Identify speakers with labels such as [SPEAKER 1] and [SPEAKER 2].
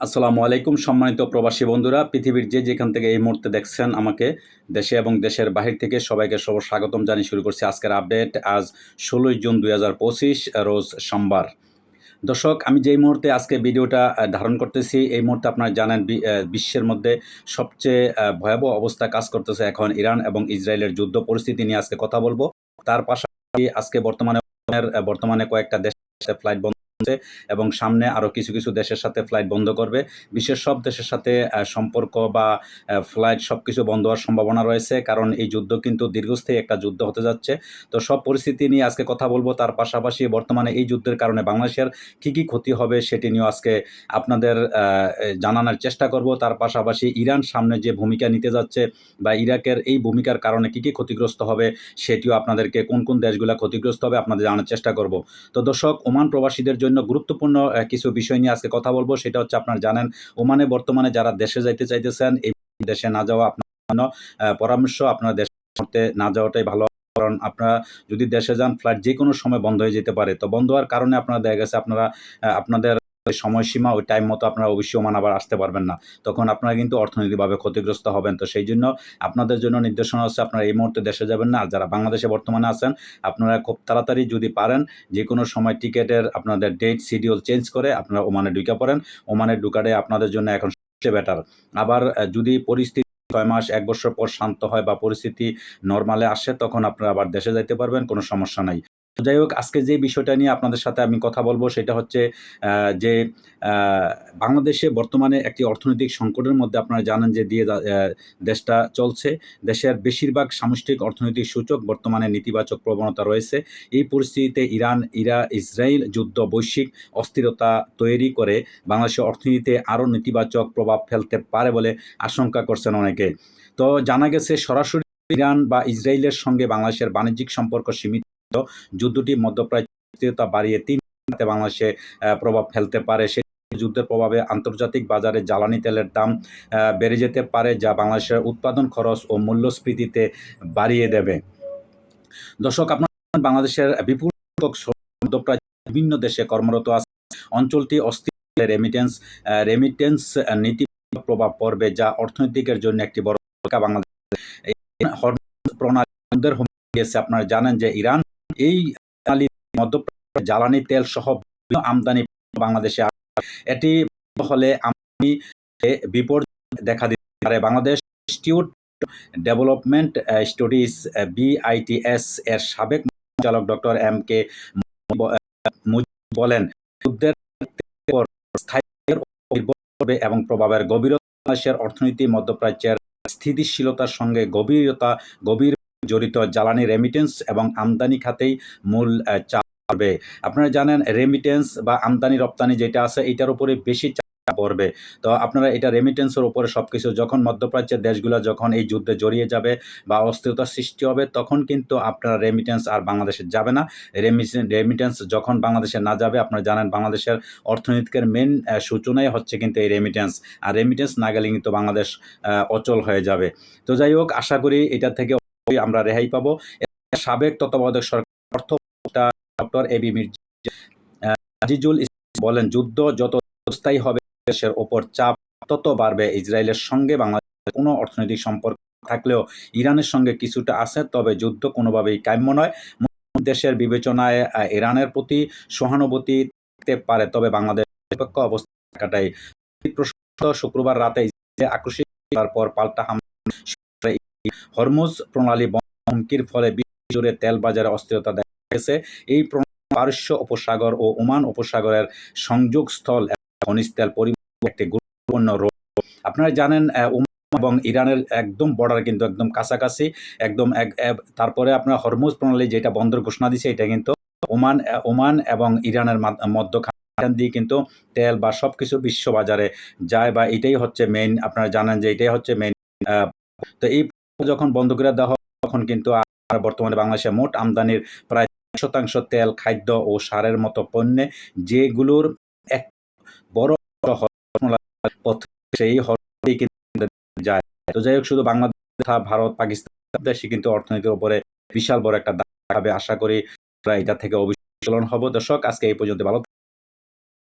[SPEAKER 1] আসসালামু আলাইকুম, সম্মানিত প্রবাসী বন্ধুরা। পৃথিবীর যে যেখান থেকে এই মুহূর্তে দেখছেন আমাকে, দেশে এবং দেশের বাহির থেকে সবাইকে সব স্বাগতম জানিয়ে শুরু করছি আজকের আপডেট। আজ ষোলোই জুন দুই হাজার পঁচিশ, রোজ সোমবার। দর্শক, আমি যেই মুহূর্তে আজকে ভিডিওটা ধারণ করতেছি, এই মুহূর্তে আপনারা জানেন বিশ্বের মধ্যে সবচেয়ে ভয়াবহ অবস্থা কাজ করতেছে এখন ইরান এবং ইসরায়েলের যুদ্ধ পরিস্থিতি নিয়ে আজকে কথা বলব। তার পাশাপাশি আজকে বর্তমানে বর্তমানে কয়েকটা দেশে ফ্লাইট বন্ধ হচ্ছে এবং সামনে আরও কিছু কিছু দেশের সাথে ফ্লাইট বন্ধ করবে। বিশ্বের সব দেশের সাথে সম্পর্ক বা ফ্লাইট সব কিছু বন্ধ হওয়ার সম্ভাবনা রয়েছে, কারণ এই যুদ্ধ কিন্তু দীর্ঘস্থায়ী একটা যুদ্ধ হতে যাচ্ছে। তো সব পরিস্থিতি নিয়ে আজকে কথা বলব, তার পাশাপাশি বর্তমানে এই যুদ্ধের কারণে বাংলাদেশের কী কী ক্ষতি হবে সেটি নিয়েও আজকে আপনাদের জানানোর চেষ্টা করব। তার পাশাপাশি ইরান সামনে যে ভূমিকা নিতে যাচ্ছে বা ইরাকের এই ভূমিকার কারণে কী কী ক্ষতিগ্রস্ত হবে সেটিও আপনাদেরকে কোন কোন দেশগুলো ক্ষতিগ্রস্ত হবে আপনাদের জানার চেষ্টা করব। তো দর্শক, ওমান প্রবাসীদের জন্য গুরুত্বপূর্ণ কিছু বিষয় নিয়ে আজকে কথা বলব। সেটা হচ্ছে আপনার জানেন ওমানে বর্তমানে যারা দেশে যাইতে চাইতেছেন এই দেশে না যাওয়া আপনার জন্য, পরামর্শ আপনার দেশে না যাওয়াটাই ভালো। কারণ আপনারা যদি দেশে যান ফ্লাইট যে কোনো সময় বন্ধ হয়ে যেতে পারে। তো বন্ধ হওয়ার কারণে আপনারা দেখা গেছে আপনারা আপনাদের ওই সময়সীমা, ওই টাইম মতো আপনারা অবশ্যই ওমান আবার আসতে পারবেন না। তখন আপনারা কিন্তু অর্থনৈতিকভাবে ক্ষতিগ্রস্ত হবেন। তো সেই জন্য আপনাদের জন্য নির্দেশনা হচ্ছে আপনারা এই মুহূর্তে দেশে যাবেন না। যারা বাংলাদেশে বর্তমানে আছেন, আপনারা খুব তাড়াতাড়ি যদি পারেন যে কোনো সময় টিকেটের আপনাদের ডেট শিডিউল চেঞ্জ করে আপনারা ওমানে ঢুকে পড়েন। ওমানে ঢুকারে আপনাদের জন্য এখন সবচেয়ে বেটার আবার যদি পরিস্থিতি ছয় মাস, এক বছর পর শান্ত হয় বা পরিস্থিতি নর্মালে আসে, তখন আপনারা আবার দেশে যাইতে পারবেন, কোনো সমস্যা নাই। যাই হোক, আজকে যে বিষয়টা নিয়ে আপনাদের সাথে আমি কথা বলব সেটা হচ্ছে যে বাংলাদেশে বর্তমানে একটি অর্থনৈতিক সংকটের মধ্যে আপনারা জানেন যে দিয়ে দেশটা চলছে। দেশের বেশিরভাগ সামষ্টিক অর্থনৈতিক সূচক বর্তমানে নেতিবাচক প্রবণতা রয়েছে। এই পরিস্থিতিতে ইরান, ইরা, ইসরায়েল যুদ্ধ বৈশ্বিক অস্থিরতা তৈরি করে বাংলাদেশের অর্থনীতিতে আরও নেতিবাচক প্রভাব ফেলতে পারে বলে আশঙ্কা করছেন অনেকে। তো জানা গেছে সরাসরি ইরান বা ইসরায়েলের সঙ্গে বাংলাদেশের বাণিজ্যিক সম্পর্ক সীমিত যুদ্ধটি মধ্যপ্রাচ্য অস্থিরতা বাড়িয়ে তিন বাংলাদেশে প্রভাব ফেলতে পারে। সে যুদ্ধের প্রভাবে আন্তর্জাতিক বাজারে জ্বালানি তেলের দাম বেড়ে যেতে পারে, যা বাংলাদেশের উৎপাদন খরচ ও মূল্যস্ফীতিতে বাড়িয়ে দেবে। দর্শক, আপনার বাংলাদেশের বিপুল মধ্যপ্রাচ্য বিভিন্ন দেশে কর্মরত আছে। অঞ্চলটি অস্থির রেমিটেন্স রেমিটেন্স নীতি প্রভাব পড়বে, যা অর্থনৈতিকের জন্য একটি বড় বাংলাদেশ। প্রণালী আপনারা জানেন যে ইরান এই মধ্যপ্রাচ্যে জ্বালানি তেল সহ আমদানি বাংলাদেশে এটি হলে আমদানি বিপর্যয় দেখা দিতে পারে। Bangladesh institute development studies BITS এর সাবেক পরিচালক ডক্টর এম কে বলেন এবং প্রভাবের গভীরতা অর্থনীতি, মধ্যপ্রাচ্যের স্থিতিশীলতার সঙ্গে গভীরতা, গভীর জড়িত জ্বালানি রেমিটেন্স এবং আমদানি খাতেই মূল আহ, চাপ পড়বে। আপনারা জানেন রেমিটেন্স বা আমদানি রপ্তানি যেটা আছে এটার উপরে বেশি পড়বে। তো আপনারা এটা রেমিটেন্সের উপরে সব কিছু যখন মধ্যপ্রাচ্যের দেশগুলো যখন এই যুদ্ধে জড়িয়ে যাবে বা অস্থিরতার সৃষ্টি হবে তখন কিন্তু আপনারা রেমিটেন্স আর বাংলাদেশে যাবে না। রেমিটেন্স যখন বাংলাদেশে না যাবে আপনারা জানেন বাংলাদেশের অর্থনীতিকের মেন সূচনাই হচ্ছে কিন্তু এই রেমিটেন্স আর রেমিটেন্স না গেলে কিন্তু বাংলাদেশ অচল হয়ে যাবে। তো যাই হোক আশা করি এটা থেকে আমরা রেহাই পাবো। সাবেক তত্ত্বাবধায়ক সরকার অর্থ doctor A B Mirza Azizul বলেন, যুদ্ধ যত স্থায়ী হবে, দেশের ওপর চাপ তত বাড়বে। ইসরায়েলের সঙ্গে বাংলাদেশের কোনো অর্থনৈতিক সম্পর্ক থাকলেও ইরানের সঙ্গে কিছুটা আছে, তবে যুদ্ধ কোনোভাবেই কাম্য নয়। দেশের বিবেচনায় ইরানের প্রতি সহানুভূতি থাকতে পারে, তবে বাংলাদেশ নিরপেক্ষ অবস্থা থাকাটাই প্রসঙ্গত শুক্রবার রাতে আকস্মিক তারপর পাল্টা হামলা হরমুজ প্রণালী হুমকির ফলে বিশ্ব জুড়ে তেল বাজারে অস্থিরতা দেখা গেছে এই পারস্য উপসাগর ও ওমান উপসাগরের সংযোগস্থল খনিজ তেল পরিবহন একটি গুরুত্বপূর্ণ রোল। আপনারা জানেন এবং ইরানের একদম বর্ডার কিন্তু একদম কাছাকাছি, একদম এক তারপরে আপনার হরমুজ প্রণালী যেটা বন্ধের ঘোষণা দিছে এটা কিন্তু ওমান ওমান এবং ইরানের মাধ- মধ্যখান দিয়ে কিন্তু তেল বা সব কিছু বিশ্ব বাজারে যায় বা এটাই হচ্ছে মেইন আপনারা জানেন যে এটাই হচ্ছে মেইন তো এই যখন বন্ধ করে দেওয়া হয়, তখন কিন্তু আর বর্তমানে বাংলাদেশে মোট আমদানির প্রায় শতাংশ তেল, খাদ্য ও সারের মতো পণ্যে যেগুলোর এক বড় পথ সেই যায়। তো যাই হোক, শুধু বাংলাদেশ ভারত, পাকিস্তান দেশে কিন্তু অর্থনীতির উপরে বিশাল বড় একটা দাগ আশা করি আমরা এটা থেকে অবশ্যই হব। দর্শক, আজকে এই পর্যন্ত ভালো